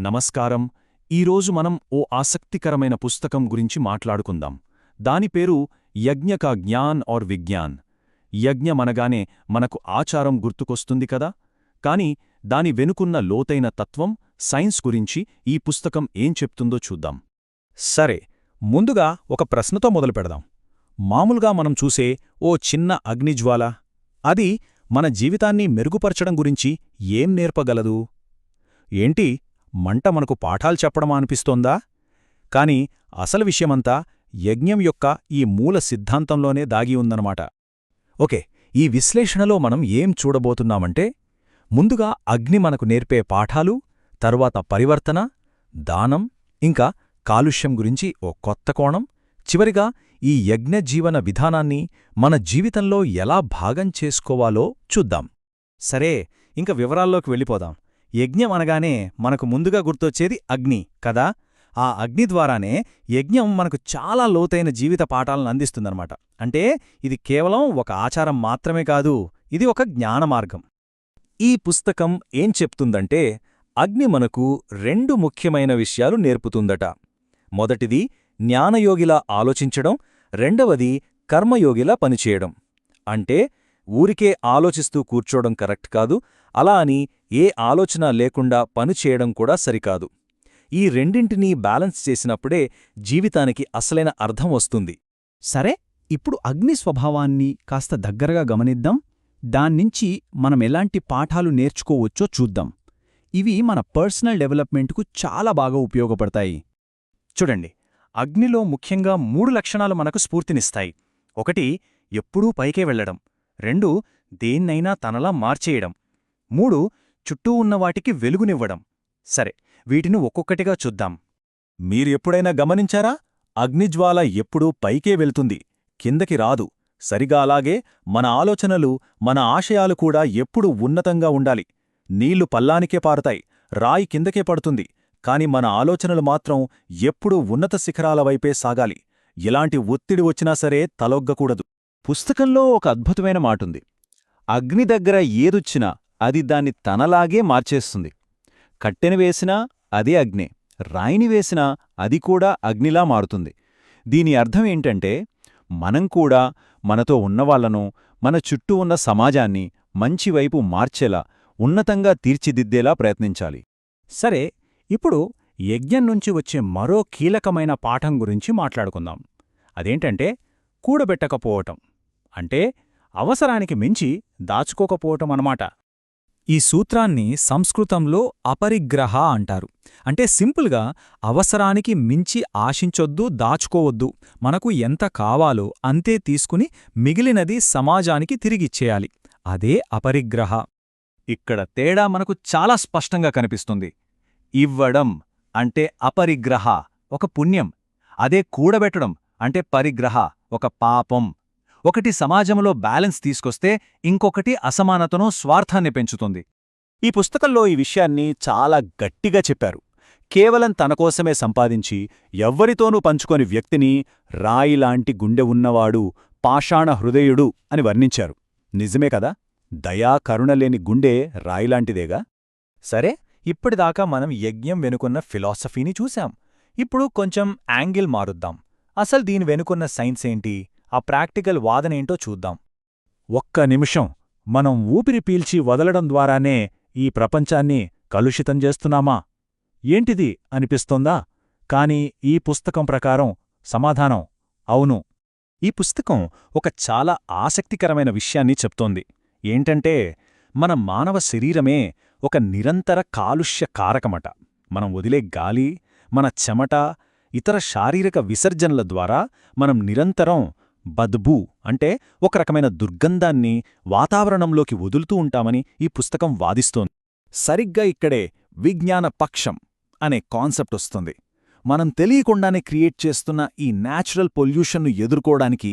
నమస్కారం. ఈరోజు మనం ఓ ఆసక్తికరమైన పుస్తకం గురించి మాట్లాడుకుందాం. దాని పేరు యజ్ఞ కా జ్ఞాన్ ఆర్ విజ్ఞాన్. యజ్ఞమనగానే మనకు ఆచారం గుర్తుకొస్తుంది కదా? కాని దాని వెనుకున్న లోతైన తత్వం సైన్స్ గురించి ఈ పుస్తకం ఏం చెప్తుందో చూద్దాం. సరే ముందుగా ఒక ప్రశ్నతో మొదలు పెడదాం. మామూలుగా మనం చూసే ఓ చిన్న అగ్నిజ్వాల అది మన జీవితాన్ని మెరుగుపరచడం గురించి ఏం నేర్పగలదు? ఏంటి? మంట మనకు పాఠాలు చెప్పడమా అనిపిస్తోందా? కాని అసలు విషయమంతా యజ్ఞం యొక్క ఈ మూల సిద్ధాంతంలోనే దాగి ఉందన్నమాట. ఓకే ఈ విశ్లేషణలో మనం ఏం చూడబోతున్నామంటే ముందుగా అగ్ని మనకు నేర్పే పాఠాలు తరువాత పరివర్తన దానం ఇంకా కాలుష్యం గురించి ఓ కొత్త కోణం చివరిగా ఈ యజ్ఞజీవన విధానాన్ని మన జీవితంలో ఎలా భాగం చేసుకోవాలో చూద్దాం. సరే ఇంక వివరాల్లోకి వెళ్ళిపోదాం. యజ్ఞం అనగానే మనకు ముందుగా గుర్తొచ్చేది అగ్ని కదా? ఆ అగ్ని ద్వారానే యజ్ఞం మనకు చాలా లోతైన జీవిత పాఠాలను అందిస్తుందన్నమాట. అంటే ఇది కేవలం ఒక ఆచారం మాత్రమే కాదు ఇది ఒక జ్ఞానమార్గం ఈ పుస్తకం ఏం చెప్తుందంటే అగ్ని మనకు రెండు ముఖ్యమైన విషయాలు నేర్పుతుందట. మొదటిది జ్ఞానయోగిలా ఆలోచించడం రెండవది కర్మయోగిలా పనిచేయడం. అంటే ఊరికే ఆలోచిస్తూ కూర్చోవడం కరెక్ట్ కాదు అలా అని ఏ ఆలోచన లేకుండా పనిచేయడం కూడా సరికాదు. ఈ రెండింటినీ బ్యాలెన్స్ చేసినప్పుడే జీవితానికి అసలైన అర్థం వస్తుంది. సరే ఇప్పుడు అగ్ని స్వభావాన్ని కాస్త దగ్గరగా గమనిద్దాం. దాన్నించి మనం ఎలాంటి పాఠాలు నేర్చుకోవచ్చో చూద్దాం. ఇవి మన పర్సనల్ డెవలప్మెంట్కు చాలా బాగా ఉపయోగపడతాయి. చూడండి అగ్నిలో ముఖ్యంగా మూడు లక్షణాలు మనకు స్ఫూర్తినిస్తాయి. ఒకటి ఎప్పుడూ పైకే వెళ్ళడం రెండు దేన్నైనా తనలా మార్చేయడం. మూడు చుట్టూ ఉన్నవాటికి వెలుగునివ్వడం. సరే వీటిని ఒక్కొక్కటిగా చూద్దాం. మీరెప్పుడైనా గమనించారా? అగ్నిజ్వాల ఎప్పుడూ పైకే వెళ్తుంది కిందకి రాదు. సరిగా అలాగే మన ఆలోచనలు మన ఆశయాలు కూడా ఎప్పుడూ ఉన్నతంగా ఉండాలి. నీళ్ళు పల్లానికే పారతాయి రాయి కిందకే పడుతుంది. కాని మన ఆలోచనలు మాత్రం ఎప్పుడూ ఉన్నత శిఖరాల వైపే సాగాలి. ఎలాంటి ఒత్తిడి వచ్చినా సరే తలొగ్గకూడదు. పుస్తకంలో ఒక అద్భుతమైన మాటుంది. అగ్ని దగ్గర ఏదొచ్చినా అది దాన్ని తనలాగే మార్చేస్తుంది. కట్టెను వేసినా అదే అగ్నే రాయిని వేసినా అది కూడా అగ్నిలా మారుతుంది. దీని అర్థం ఏంటంటే మనం కూడా మనతో ఉన్నవాళ్ళను మన చుట్టూ ఉన్న సమాజాన్ని మంచివైపు మార్చేలా ఉన్నతంగా తీర్చిదిద్దేలా ప్రయత్నించాలి. సరే ఇప్పుడు యజ్ఞం నుంచి వచ్చే మరో కీలకమైన పాఠం గురించి మాట్లాడుకుందాం. అదేంటంటే కూడబెట్టకపోవటం. అంటే అవసరానికి మించి దాచుకోకపోవటం అన్నమాట. ఈ సూత్రాన్ని సంస్కృతంలో అపరిగ్రహ అంటారు. అంటే సింపుల్గా అవసరానికి మించి ఆశించొద్దు దాచుకోవద్దు. మనకు ఎంత కావాలో అంతే తీసుకుని మిగిలినది సమాజానికి తిరిగిచ్చేయాలి. అదే అపరిగ్రహ. ఇక్కడ తేడా మనకు చాలా స్పష్టంగా కనిపిస్తుంది. ఇవ్వడం అంటే అపరిగ్రహ ఒక పుణ్యం. అదే కూడబెట్టడం అంటే పరిగ్రహ ఒక పాపం. ఒకటి సమాజంలో బ్యాలెన్స్ తీసుకొస్తే ఇంకొకటి అసమానతను స్వార్థాన్ని పెంచుతుంది. ఈ పుస్తకంలో ఈ విషయాన్ని చాలా గట్టిగా చెప్పారు. కేవలం తనకోసమే సంపాదించి ఎవ్వరితోనూ పంచుకొని వ్యక్తిని రాయిలాంటి గుండె ఉన్నవాడు పాషాణ హృదయుడు అని వర్ణించారు. నిజమే కదా? దయా కరుణలేని గుండె రాయిలాంటిదేగా సరే ఇప్పటిదాకా మనం యజ్ఞం వెనుకున్న ఫిలాసఫీని చూశాం. ఇప్పుడు కొంచెం యాంగిల్ మారుద్దాం. అసలు దీని వెనుకున్న సైన్స్ ఏంటి? ఆ ప్రాక్టికల్ వాదనేంటో చూద్దాం. ఒక్క నిమిషం. మనం ఊపిరి పీల్చి వదలడం ద్వారానే ఈ ప్రపంచాన్ని కలుషితం చేస్తున్నామా? ఏంటిది? అనిపిస్తోందా? కాని ఈ పుస్తకం ప్రకారం సమాధానం. అవును. ఈ పుస్తకం ఒక చాలా ఆసక్తికరమైన విషయాన్ని చెప్తోంది. ఏంటంటే మన మానవ శరీరమే ఒక నిరంతర కాలుష్య కారకమట. మనం వదిలే గాలి మన చెమట ఇతర శారీరక విసర్జనల ద్వారా మనం నిరంతరం బద్బూ అంటే ఒక రకమైన దుర్గంధాన్ని వాతావరణంలోకి వదులుతూ ఉంటామని ఈ పుస్తకం వాదిస్తోంది. సరిగ్గా ఇక్కడే విజ్ఞాన పక్షం అనే కాన్సెప్ట్ వస్తుంది. మనం తెలియకుండానే క్రియేట్ చేస్తున్న ఈ న్యాచురల్ పొల్యూషన్ను ఎదుర్కోవడానికి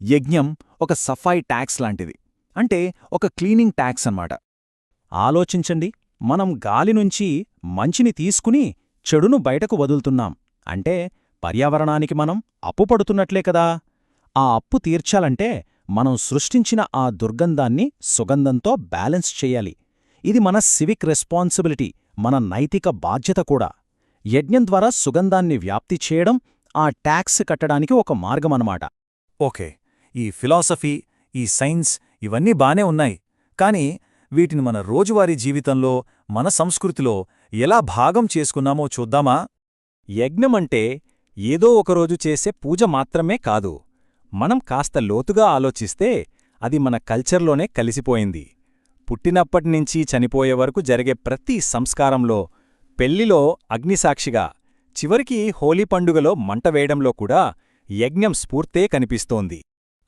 యజ్ఞం ఒక సఫాయి ట్యాక్స్ లాంటిది. అంటే ఒక క్లీనింగ్ ట్యాక్స్ అన్నమాట. ఆలోచించండి మనం గాలి నుంచి మంచిని తీసుకుని చెడును బయటకు వదులుతున్నాం. అంటే పర్యావరణానికి మనం అప్పుపడుతున్నట్లే కదా! ఆ అప్పు తీర్చాలంటే మనం సృష్టించిన ఆ దుర్గంధాన్ని సుగంధంతో బ్యాలెన్స్ చెయ్యాలి ఇది మన సివిక్ రెస్పాన్సిబిలిటీ మన నైతిక బాధ్యత కూడా. యజ్ఞం ద్వారా సుగంధాన్ని వ్యాప్తి చేయడం ఆ ట్యాక్స్ కట్టడానికి ఒక మార్గమన్నమాట. ఓకే ఈ ఫిలాసఫీ ఈ సైన్స్ ఇవన్నీ బానే ఉన్నాయి. కానీ వీటిని మన రోజువారీ జీవితంలో మన సంస్కృతిలో ఎలా భాగం చేసుకున్నామో చూద్దామా? యజ్ఞమంటే ఏదో ఒకరోజు చేసే పూజ మాత్రమే కాదు. మనం కాస్త లోతుగా ఆలోచిస్తే అది మన కల్చర్లోనే కలిసిపోయింది. పుట్టినప్పటినుంచి చనిపోయే వరకు జరిగే ప్రతి సంస్కారంలో పెళ్ళిలో అగ్నిసాక్షిగా చివరికి హోలీ పండుగలో మంట వేయడంలో కూడా యజ్ఞం స్ఫూర్తే కనిపిస్తోంది.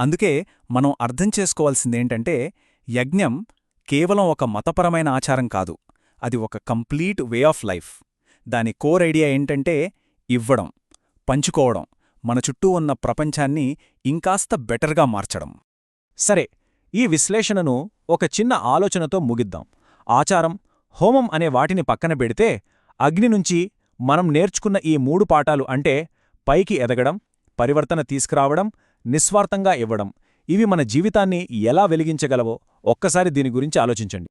అందుకే మనం అర్థం చేసుకోవాల్సిందేంటంటే యజ్ఞం కేవలం ఒక మతపరమైన ఆచారం కాదు. అది ఒక కంప్లీట్ వే ఆఫ్ లైఫ్. దాని కోర్ ఐడియా ఏంటంటే ఇవ్వడం పంచుకోవడం. మన చుట్టూ ఉన్న ప్రపంచాన్ని ఇంకాస్త బెటర్గా మార్చడం. సరే ఈ విశ్లేషణను ఒక చిన్న ఆలోచనతో ముగిద్దాం. ఆచారం హోమం అనే వాటిని పక్కన పెడితే అగ్ని నుంచి మనం నేర్చుకున్న ఈ మూడు పాఠాలు అంటే పైకి ఎదగడం పరివర్తన తీసుకురావడం నిస్వార్థంగా ఇవ్వడం. ఇవి మన జీవితాన్ని ఎలా వెలిగించగలవో ఒక్కసారి దీని గురించి ఆలోచించండి.